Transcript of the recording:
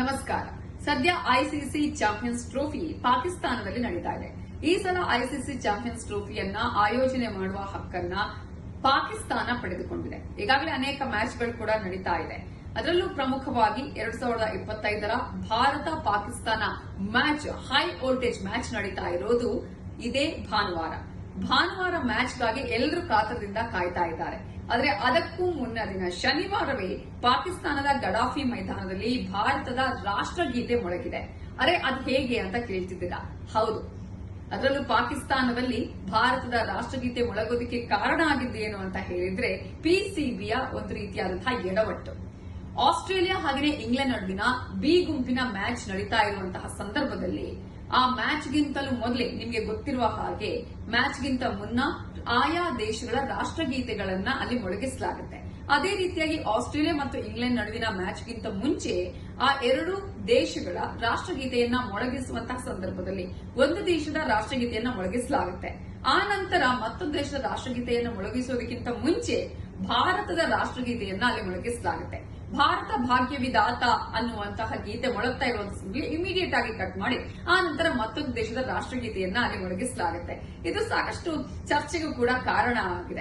ನಮಸ್ಕಾರ. ಸದ್ಯ ICC champions trophy ಪಾಕಿಸ್ತಾನದಲ್ಲಿ ನಡೀತಾ ಇದೆ. ಈ ಸಲ ಐಸಿಸಿ ಚಾಂಪಿಯನ್ಸ್ ಟ್ರೋಫಿಯನ್ನ ಆಯೋಜನೆ ಮಾಡುವ ಹಕ್ಕನ್ನ ಪಾಕಿಸ್ತಾನ ಪಡೆದುಕೊಂಡಿದೆ. ಈಗಾಗಲೇ ಅನೇಕ ಮ್ಯಾಚ್ಗಳು ಕೂಡ ನಡೀತಾ ಇದೆ. ಅದರಲ್ಲೂ ಪ್ರಮುಖವಾಗಿ ಎರಡ್ ಸಾವಿರದ ಇಪ್ಪತ್ತೈದರ Bharat Pakistan match, high voltage match ನಡೀತಾ ಇರೋದು ಇದೇ ಭಾನುವಾರ. ಭಾನುವಾರ ಮ್ಯಾಚ್ಗಾಗಿ ಎಲ್ಲರೂ ಕಾತರದಿಂದ ಕಾಯ್ತಾ ಇದ್ದಾರೆ. ಆದರೆ ಅದಕ್ಕೂ ಮುನ್ನ ದಿನ ಶನಿವಾರವೇ ಪಾಕಿಸ್ತಾನದ ಗಡಾಫಿ ಮೈದಾನದಲ್ಲಿ ಭಾರತದ ರಾಷ್ಟ್ರಗೀತೆ ಮೊಳಗಿದೆ. ಅರೆ ಅದ್ ಹೇಗೆ ಅಂತ ಕೇಳ್ತಿದ್ದೀರಾ? ಹೌದು. ಅದರಲ್ಲೂ ಪಾಕಿಸ್ತಾನದಲ್ಲಿ ಭಾರತದ ರಾಷ್ಟ್ರಗೀತೆ ಮೊಳಗೋದಕ್ಕೆ ಕಾರಣ ಆಗಿದ್ದೇನು ಅಂತ ಹೇಳಿದ್ರೆ ಪಿಸಿಬಿಯ ಒಂದು ರೀತಿಯಾದಂತಹ ಎಡವಟ್ಟು. ಆಸ್ಟ್ರೇಲಿಯಾ ಹಾಗೆಯೇ ಇಂಗ್ಲೆಂಡ್ ನಡುವಿನ ಬಿ ಗುಂಪಿನ ಮ್ಯಾಚ್ ನಡೀತಾ ಇರುವಂತಹ ಸಂದರ್ಭದಲ್ಲಿ ಆ ಮ್ಯಾಚ್ಗಿಂತಲೂ ಮೊದಲೇ ನಿಮಗೆ ಗೊತ್ತಿರುವ ಹಾಗೆ ಮ್ಯಾಚ್ಗಿಂತ ಮುನ್ನ ಆಯಾ ದೇಶಗಳ ರಾಷ್ಟ್ರಗೀತೆಗಳನ್ನ ಅಲ್ಲಿ ಮೊಳಗಿಸಲಾಗುತ್ತೆ. ಅದೇ ರೀತಿಯಾಗಿ ಆಸ್ಟ್ರೇಲಿಯಾ ಮತ್ತು ಇಂಗ್ಲೆಂಡ್ ನಡುವಿನ ಮ್ಯಾಚ್ಗಿಂತ ಮುಂಚೆ ಆ ಎರಡು ದೇಶಗಳ ರಾಷ್ಟ್ರಗೀತೆಯನ್ನ ಮೊಳಗಿಸುವಂತಹ ಸಂದರ್ಭದಲ್ಲಿ ಒಂದು ದೇಶದ ರಾಷ್ಟ್ರಗೀತೆಯನ್ನ ಮೊಳಗಿಸಲಾಗುತ್ತೆ. ಆ ನಂತರ ಮತ್ತೊಂದು ದೇಶದ ರಾಷ್ಟ್ರಗೀತೆಯನ್ನು ಮೊಳಗಿಸೋದಕ್ಕಿಂತ ಮುಂಚೆ ಭಾರತದ ರಾಷ್ಟ್ರಗೀತೆಯನ್ನ ಅಲ್ಲಿ ಮೊಳಗಿಸಲಾಗುತ್ತೆ. ಭಾರತ ಭಾಗ್ಯ ವಿಧಾತ ಅನ್ನುವಂತಹ ಗೀತೆ ಮೊಳಗ್ತಾ ಇರುವಂತಹ ಇಮಿಡಿಯೇಟ್ ಆಗಿ ಕಟ್ ಮಾಡಿ, ಆ ನಂತರ ಮತ್ತೊಂದು ದೇಶದ ರಾಷ್ಟ್ರಗೀತೆಯನ್ನ ಅಲ್ಲಿ ಮೊಳಗಿಸಲಾಗುತ್ತೆ. ಇದು ಸಾಕಷ್ಟು ಚರ್ಚೆಗೂ ಕೂಡ ಕಾರಣ ಆಗಿದೆ.